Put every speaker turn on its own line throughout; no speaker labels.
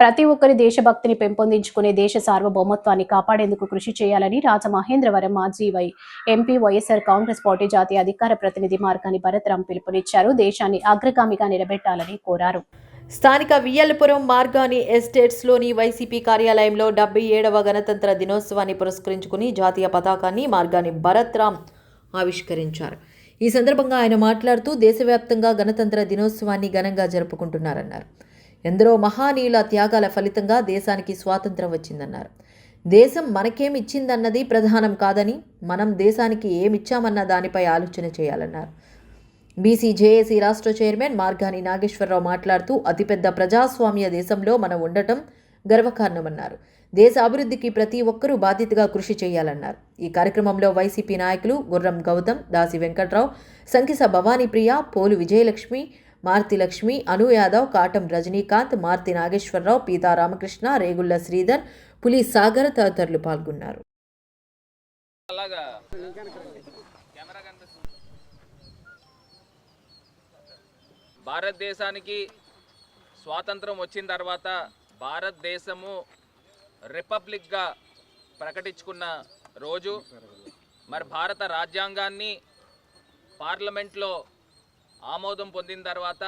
ప్రతి ఒక్కరి దేశభక్తిని పెంపొందించుకునే దేశ సార్వభౌమత్వాన్ని కాపాడేందుకు కృషి చేయాలని రాజమహేంద్రవరం మాజీ వై ఎంపీ వైఎస్ఆర్ కాంగ్రెస్ పార్టీ జాతీయ అధికార ప్రతినిధి మార్గాన్ని భరత్రాం పిలుపునిచ్చారు. దేశాన్ని అగ్రగామిగా నిలబెట్టాలని కోరారు.
స్థానిక వియ్యలపురం మార్గాని ఎస్టేట్స్లోని వైసీపీ కార్యాలయంలో డెబ్బై ఏడవ గణతంత్ర దినోత్సవాన్ని పురస్కరించుకుని జాతీయ పతాకాన్ని మార్గాని భరత్రామ్ ఆవిష్కరించారు. ఈ సందర్భంగా ఆయన మాట్లాడుతూ దేశవ్యాప్తంగా గణతంత్ర దినోత్సవాన్ని ఘనంగా జరుపుకుంటున్నారన్నారు. ఎందరో మహానీయుల త్యాగాల ఫలితంగా దేశానికి స్వాతంత్రం వచ్చిందన్నారు. దేశం మనకేమిచ్చిందన్నది ప్రధానం కాదని మనం దేశానికి ఏమిచ్చామన్న దానిపై ఆలోచన చేయాలన్నారు. బీసీ జేఏసీ రాష్ట్ర చైర్మన్ మార్గాని నాగేశ్వరరావు మాట్లాడుతూ అతిపెద్ద ప్రజాస్వామ్య దేశంలో మనం ఉండటం గర్వకారణమన్నారు. దేశ అభివృద్ధికి ప్రతి ఒక్కరూ బాధ్యతగా కృషి చేయాలన్నారు. ఈ కార్యక్రమంలో వైసీపీ నాయకులు గుర్రం గౌతమ్ దాసి వెంకట్రావు సంకిస భవానీప్రియ పోలు విజయలక్ష్మి మారుతి లక్ష్మి అను యాదవ్ కాటం రజనీకాంత్ మారుతి నాగేశ్వరరావు పీతా రామకృష్ణ రేగుళ్ళ శ్రీధర్ పులి సాగర్ తదితరులు పాల్గొన్నారు.
భారతదేశానికి స్వాతంత్రం వచ్చిన తర్వాత భారతదేశము రిపబ్లిక్గా ప్రకటించుకున్న రోజు. మరి భారత రాజ్యాంగాన్ని పార్లమెంట్లో ఆమోదం పొందిన తర్వాత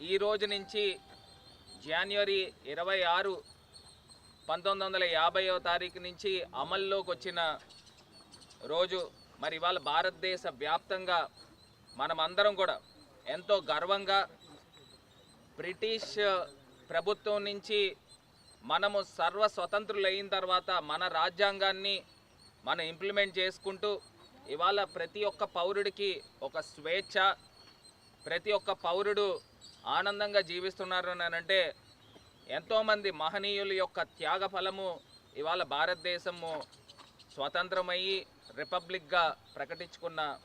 ఈ రోజు నుంచి జనవరి ఇరవై ఆరు పంతొమ్మిది వందల యాభైవ తారీఖు నుంచి అమల్లోకి వచ్చిన రోజు. మరి ఇవాళ భారతదేశ వ్యాప్తంగా మనమందరం కూడా ఎంతో గర్వంగా బ్రిటిష్ ప్రభుత్వం నుంచి మనము సర్వ స్వతంత్రులైన తర్వాత మన రాజ్యాంగాన్ని మనం ఇంప్లిమెంట్ చేసుకుంటూ ఇవాళ ప్రతి ఒక్క పౌరుడికి ఒక స్వేచ్ఛ ప్రతి ఒక్క పౌరుడు ఆనందంగా జీవిస్తున్నారు అని అంటే ఎంతోమంది మహనీయుల యొక్క త్యాగ ఫలము ఇవాళ భారతదేశము స్వతంత్రమయ్యి రిపబ్లిక్గా ప్రకటించుకున్న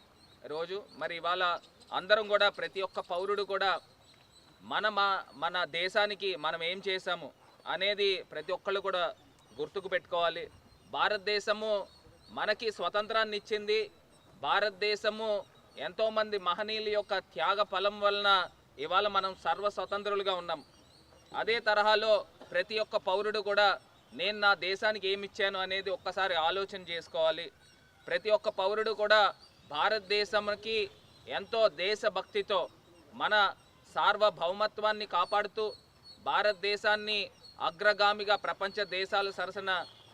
రోజు. మరి ఇవాళ అందరం కూడా ప్రతి ఒక్క పౌరుడు కూడా మన మా- మన దేశానికి మనం ఏం చేశాము అనేది ప్రతి ఒక్కళ్ళు కూడా గుర్తుకు పెట్టుకోవాలి. భారతదేశము మనకి స్వతంత్రాన్ని ఇచ్చింది భారతదేశము ఎంతోమంది మహనీయుల యొక్క త్యాగ ఫలం వలన ఇవాళ మనం సర్వ స్వతంత్రులుగా ఉన్నాం. అదే తరహాలో ప్రతి ఒక్క పౌరుడు కూడా నేను నా దేశానికి ఏమి ఇచ్చాను అనేది ఒక్కసారి ఆలోచన చేసుకోవాలి. ప్రతి ఒక్క పౌరుడు కూడా భారతదేశంకి ఎంతో దేశభక్తితో మన సార్వభౌమత్వాన్ని కాపాడుతూ భారతదేశాన్ని అగ్రగామిగా ప్రపంచ దేశాల సరసన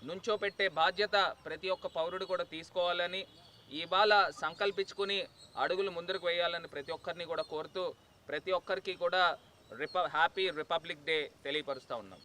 నుంచోపెట్టే బాధ్యత ప్రతి ఒక్క పౌరుడు కూడా తీసుకోవాలని ఇవాళ సంకల్పించుకుని అడుగులు ముందుకు వేయాలని ప్రతి ఒక్కరిని కూడా కోరుతూ ప్రతి ఒక్కరికి కూడా రిప హ్యాపీ రిపబ్లిక్ డే తెలియపరుస్తూ ఉన్నాం.